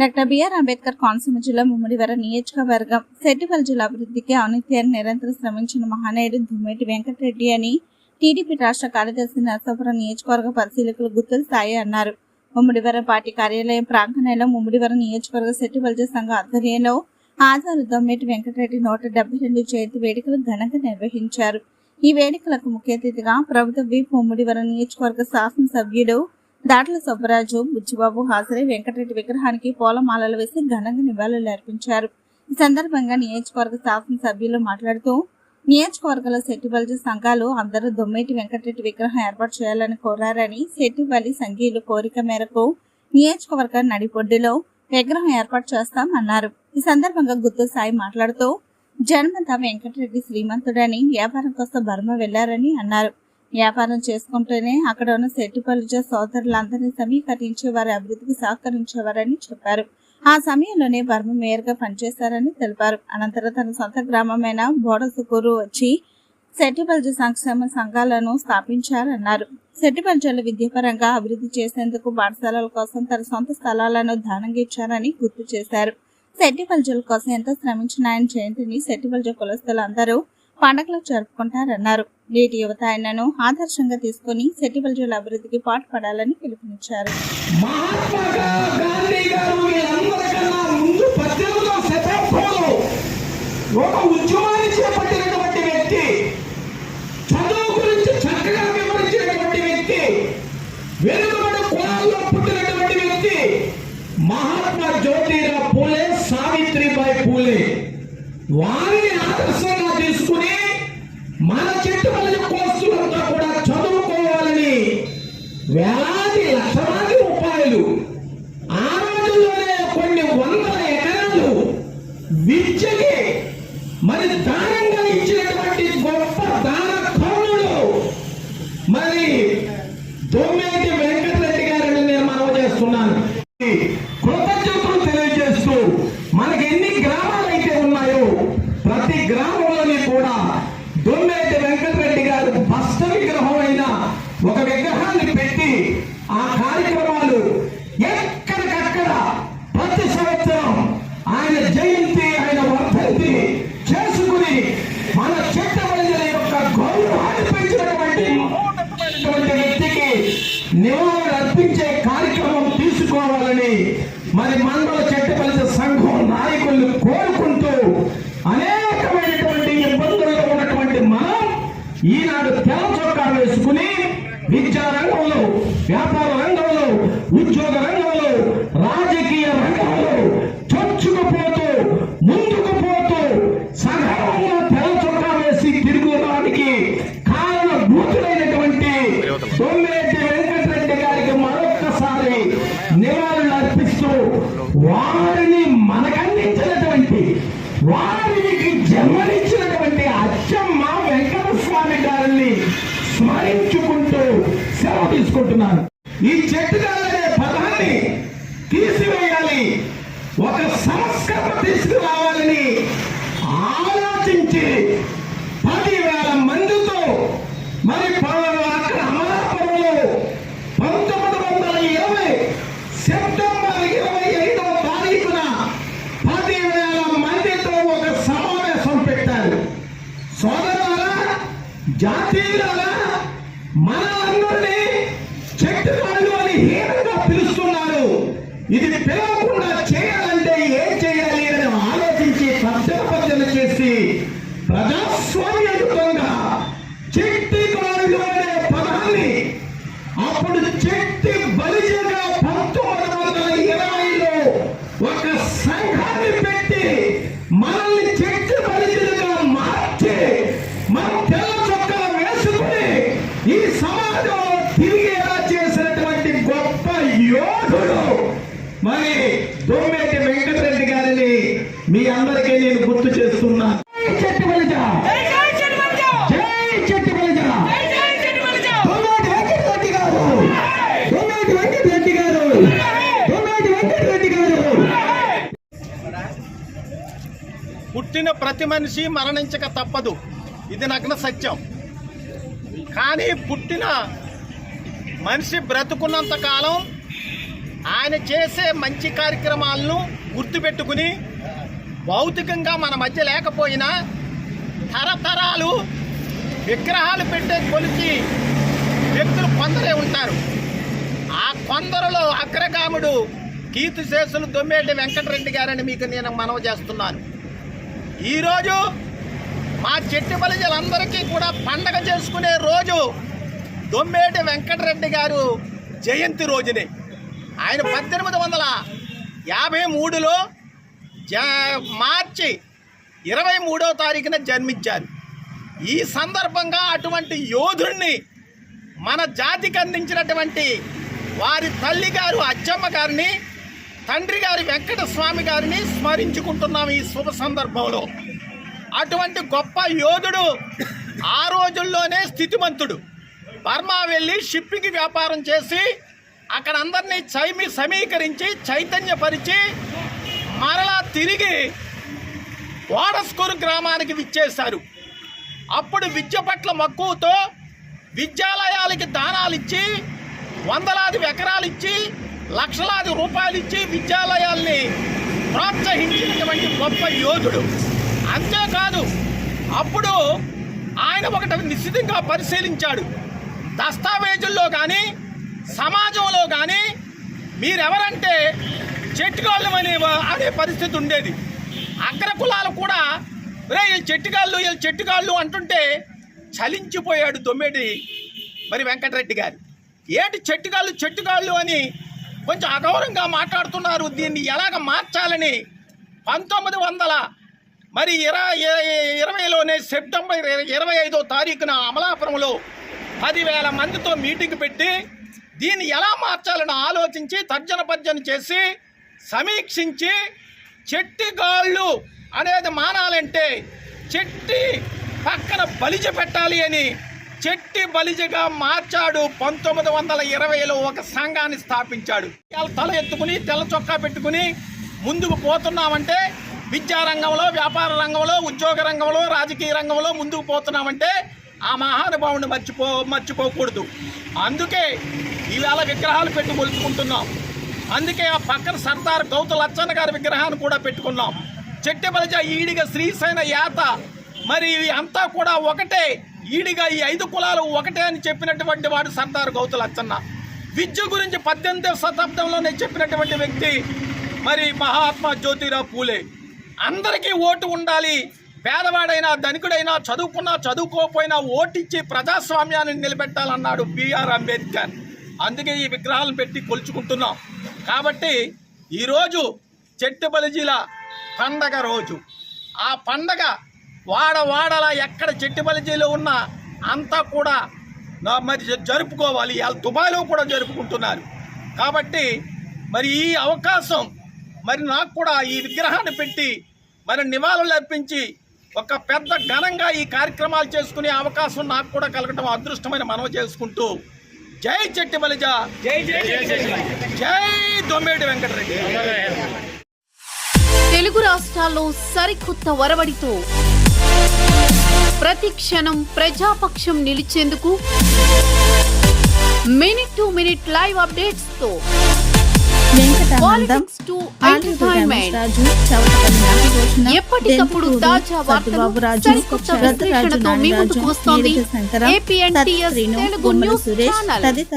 Doctor BR Ambedkar Konaseema జిల్లా ముమ్మడివర నియోజకవర్గం సెట్టిపల్లి జిల్లా అభివృద్ధికి అనిత్యాన్ని నిరంతరం శ్రమించిన మహానాయుడు దుమ్మెటి వెంకటరెడ్డి అని టీడీపీ రాష్ట్ర కార్యదర్శి నరసాపురం నియోజకవర్గ పరిశీలకులు గుత్తుల సాయి అన్నారు. ముమ్మడివరం పార్టీ కార్యాలయం ప్రాంగణంలో ముమ్మడివరం నియోజకవర్గ సెట్టిపల్లి సంఘం ఆధ్వర్యంలో ఆజారు దమ్మేటి వెంకటరెడ్డి నూట డెబ్బై రెండు జయంతి వేడుకలు ఘనంగా నిర్వహించారు. ఈ వేడుకలకు ముఖ్య అతిథిగా ప్రభుత్వ విప్ ముమ్మడివరం నియోజకవర్గ శాసనసభ్యుడు దాట్ల సుబ్బరాజు బుచ్చిబాబు హాజరై వెంకటరెడ్డి విగ్రహానికి పూలమాలలు వేసి ఘనంగా నివాళులు అర్పించారు. ఈ సందర్భంగా నియోజకవర్గ శాసనసభ్యులు మాట్లాడుతూ నియోజకవర్గంలో సెట్టిబల్జీ సంఘాలు అందరూ దొమ్మేటి వెంకటరెడ్డి విగ్రహం ఏర్పాటు చేయాలని కోరారని శెట్టిబలి సంఘీయులు కోరిక మేరకు నియోజకవర్గ నడిపొడ్డులో విగ్రహం ఏర్పాటు చేస్తామన్నారు. ఈ సందర్భంగా గుత్తు సాయి మాట్లాడుతూ జన్మత వెంకటరెడ్డి శ్రీమంతుడని వ్యాపారం కోసం బర్మ వెళ్ళారని అన్నారు. వ్యాపారం చేసుకుంటూనే అక్కడ ఉన్న సెట్టిపల్లిజ సోదరులందరినీ సమీకరించి వారి అభివృద్ధికి సహకరించేవారని చెప్పారు. ఆ సమయంలోనే బర్మ మేయర్గా పనిచేశారని తెలిపారు. అనంతరం తన సొంత గ్రామమైన బోడసుకూరు వచ్చి సెట్టిపల్జ సంక్షేమ సంఘాలను స్థాపించారన్నారు. సెట్టిపల్జలు విద్యాపరంగా అభివృద్ధి చేసేందుకు పాఠశాలల కోసం తన సొంత స్థలాలను దానంగా ఇచ్చారని గుర్తు చేశారు. సెట్టిపల్జల కోసం ఎంతో శ్రమించిన ఆయన జయంతిని సెట్టిపల్జ కులస్తులందరూ అందరూ పండగలు జరుపుకుంటారన్నారు. నేటి యువత ఆయనను ఆదర్శంగా తీసుకుని సెట్టిపల్జల అభివృద్ధికి పాటుపడాలని పిలుపునిచ్చారు. మహాత్మా ఉద్యమాన్ని గాంధీ వేలాది లక్షలాది రూపాయలు ఆ రోజుల్లోనే కొన్ని వందల ఎకరాలు విద్యకి మరి దానంగా ఇచ్చినటువంటి గొప్ప దాన కౌనులు మరి దో వెంకటరెడ్డి గారిని నేను మనవి చేస్తున్నాను కృతజ్ఞతలు తెలియజేస్తూ మనకి ఎన్ని గ్రామాలు అయితే ఉన్నాయో ప్రతి గ్రామంలోని కూడా దొమ్మేటి వెంకటరెడ్డి గారు బస్త విగ్రహం అయిన ఒక విగ్రహాన్ని పెట్టి ఆ కార్యక్రమాలు ఎక్కడికక్కడ ప్రతి సంవత్సరం ఆయన జయంతి ఆయన వర్ధంతి చేసుకుని మన చెట్టవల్లి యొక్క గౌరవాన్ని పెంచినటువంటి వ్యక్తికి నివాళులు అర్పించే కార్యక్రమం తీసుకోవాలని మరి మండల చెట్టపల్లి సంఘం నాయకులు కోరుకుంటూ అనేకమైనటువంటి ఇబ్బందుల్లో ఉన్నటువంటి మనం ఈనాడు తెల్ల చొక్కా వేసుకుని విద్యా రంగంలో వ్యాపార రంగంలో ఉద్యోగ రంగంలో రాజకీయ రంగంలో చొచ్చుకుపోతూ ముందుకు పోతూ సగర్వంగా తెల్ల చొక్కా వేసి తిరుగుతానికి కారణ భూతులైనటువంటి సోమిరెడ్డి వెంకటరెడ్డి గారికి మరొక్కసారి నివాళులు అర్పిస్తూ వారిని మనకందించినటువంటి వారి సెలవు తీసుకుంటున్నాను. ఈ చెట్టుగాలనే పదాన్ని తీసివేయాలి. ఒక సంస్కరణ తీసుకురావాలని ఆలోచించి పదివేల మందితో మరి ప- అక్కడ అమలాపురంలో పంతొమ్మిది వందల ఇరవై సెప్టెంబర్ ఇరవై ఐదవ తారీఖున పదివేల మందితో ఒక సమావేశం పెట్టారు. సోదరులారా జాతీయులారా మన అందరినీ ఇది పిలవకుండా చేయాలంటే ఏం చేయాలి అని ఆలోచించి పద్యపద్యలు చేసి ప్రజాస్వామ్యయుతంగా చెట్టి అనే పదాన్ని అప్పుడు చెట్టి బలిజగా పంతొమ్మిది వందల ఇరవైలో ఒక సంఘాన్ని పెట్టి మనల్ని చెట్టి బలిజలుగా మార్చి మన తెల్ల చొక్కలు వేసుకుని ఈ సమాజంలో తిరిగేలా చేసినటువంటి గొప్ప యోధుడు. మరి దొమ్మేటి వెంకటరెడ్డి గారిని మీ అందరికీ నేను గుర్తు చేస్తున్నా. జై చెట్టి బలిజ జై చెట్టి బలిజ దొమ్మేటి వెంకటరెడ్డి గారు! దొమ్మేటి వెంకటరెడ్డి గారు! దొమ్మేటి వెంకటరెడ్డి గారు! పుట్టిన ప్రతి మనిషి మరణించక తప్పదు. ఇది నగ్న సత్యం. కానీ పుట్టిన మనిషి బ్రతుకున్నంత కాలం ఆయన చేసే మంచి కార్యక్రమాలను గుర్తుపెట్టుకుని భౌతికంగా మన మధ్య లేకపోయినా తరతరాలు విగ్రహాలు పెట్టే కొలిచి వ్యక్తులు కొందరే ఉంటారు. ఆ కొందరులో అగ్రగాముడు కీర్తిశేషులు దొమ్మేటి వెంకటరెడ్డి గారని మీకు నేను మనవి చేస్తున్నాను. ఈరోజు మా చెట్టి బలిజలందరికీ కూడా పండగ చేసుకునే రోజు దొమ్మేటి వెంకటరెడ్డి గారు జయంతి రోజునే. ఆయన పద్దెనిమిది వందల యాభై మూడులో మార్చి ఇరవై మూడో తారీఖున జన్మించారు. ఈ సందర్భంగా అటువంటి యోధుణ్ణి మన జాతికి అందించినటువంటి వారి తల్లి గారు అచ్చమ్మ గారిని తండ్రి గారి వెంకట స్వామి గారిని స్మరించుకుంటున్నాం ఈ శుభ సందర్భంలో. అటువంటి గొప్ప యోధుడు ఆ రోజుల్లోనే స్థితిమంతుడు. బర్మా వెళ్ళి షిప్పింగ్ వ్యాపారం చేసి అక్కడ అందరినీ చైమి సమీకరించి చైతన్యపరిచి మరలా తిరిగి ఓడస్కూరు గ్రామానికి విచ్చేశారు. అప్పుడు విద్య పట్ల మక్కువతో విద్యాలయాలకి దానాలు ఇచ్చి వందలాది ఎకరాలు ఇచ్చి లక్షలాది రూపాయలు ఇచ్చి విద్యాలయాల్ని ప్రోత్సహించినటువంటి గొప్ప యోధుడు. అంతేకాదు అప్పుడు ఆయన ఒకటి నిశ్చితంగా పరిశీలించాడు. దస్తావేజుల్లో కానీ సమాజంలో కానీ మీరెవరంటే చెట్టుగాళ్ళు అనే అనే పరిస్థితి ఉండేది. అగ్ర కులాలు కూడా రే వీళ్ళు చెట్టుగాళ్ళు వీళ్ళు చెట్టుగాళ్ళు అంటుంటే చలించిపోయాడు దొమ్మేటి మరి వెంకటరెడ్డి గారు. ఏంటి చెట్టుగాళ్ళు చెట్టుగాళ్ళు అని కొంచెం అగౌరవంగా మాట్లాడుతున్నారు. దీన్ని ఎలాగ మార్చాలని పంతొమ్మిది వందల మరి ఇరవై ఇరవైలోనే సెప్టెంబర్ ఇరవై ఐదో తారీఖున అమలాపురంలో పదివేల మందితో మీటింగ్ పెట్టి దీన్ని ఎలా మార్చాలని ఆలోచించి తర్జన భర్జన చేసి సమీక్షించి చెట్టిగాళ్ళు అనేది మానాలంటే చెట్టి పక్కన బలిజ పెట్టాలి అని చెట్టి బలిజగా మార్చాడు పంతొమ్మిది వందల ఇరవైలో ఒక సంఘాన్ని స్థాపించాడు. తల ఎత్తుకుని తెల్ల చొక్కా పెట్టుకుని ముందుకు పోతున్నామంటే విద్యా రంగంలో వ్యాపార రంగంలో ఉద్యోగ రంగంలో రాజకీయ రంగంలో ముందుకు పోతున్నామంటే ఆ మహానుభావుని మర్చిపో మర్చిపోకూడదు. అందుకే ఈవేళ విగ్రహాలు పెట్టి మొలుచుకుంటున్నాం. అందుకే ఆ పక్కన సర్దార్ గౌత లచ్చన్న గారి విగ్రహాన్ని కూడా పెట్టుకున్నాం. చెట్టెబలజ ఈడిగ శ్రీశైన యాత మరి ఇవి అంతా కూడా ఒకటే. ఈడిగా ఈ ఐదు కులాలు ఒకటే అని చెప్పినటువంటి వాడు సర్దార్ గౌత లచ్చన్న విద్య గురించి పద్దెనిమిదవ శతాబ్దంలోనే చెప్పినటువంటి వ్యక్తి మరి మహాత్మా జ్యోతిరావు పూలే. అందరికీ ఓటు ఉండాలి. పేదవాడైనా ధనికుడైనా చదువుకున్నా చదువుకోకపోయినా ఓటిచ్చి ప్రజాస్వామ్యాన్ని నిలబెట్టాలన్నాడు బిఆర్ అంబేద్కర్. అందుకే ఈ విగ్రహాలను పెట్టి కొలుచుకుంటున్నాం. కాబట్టి ఈరోజు చెట్టు బలిజీల పండగ రోజు. ఆ పండగ వాడ వాడల ఎక్కడ చెట్టు బలిజీలో ఉన్నా అంతా కూడా మరి జ- జరుపుకోవాలి. వాళ్ళ దుబాయ్లో కూడా జరుపుకుంటున్నారు. కాబట్టి మరి ఈ అవకాశం మరి నాకు కూడా ఈ విగ్రహాన్ని పెట్టి మరి నివాళులు అర్పించి ఒక పెద్ద ఘనంగా ఈ కార్యక్రమాలు చేసుకునే అవకాశం నాకు కూడా కలగటం అదృష్టమైన మనవి చేసుకుంటూ జై చెట్టి బలిజ జై జై జై దొమ్మేటి వెంకటరెడ్డి. తెలుగు రాష్ట్రాల్లో సరికొత్త ఒరవడితో ప్రతి క్షణం ప్రజాపక్షం నిలిచేందుకు మినిట్ టు మినిట్ లైవ్ అప్డేట్స్తో వెంకటానందం ఎప్పటికప్పుడు తాజా వార్తలు తెలుగు న్యూస్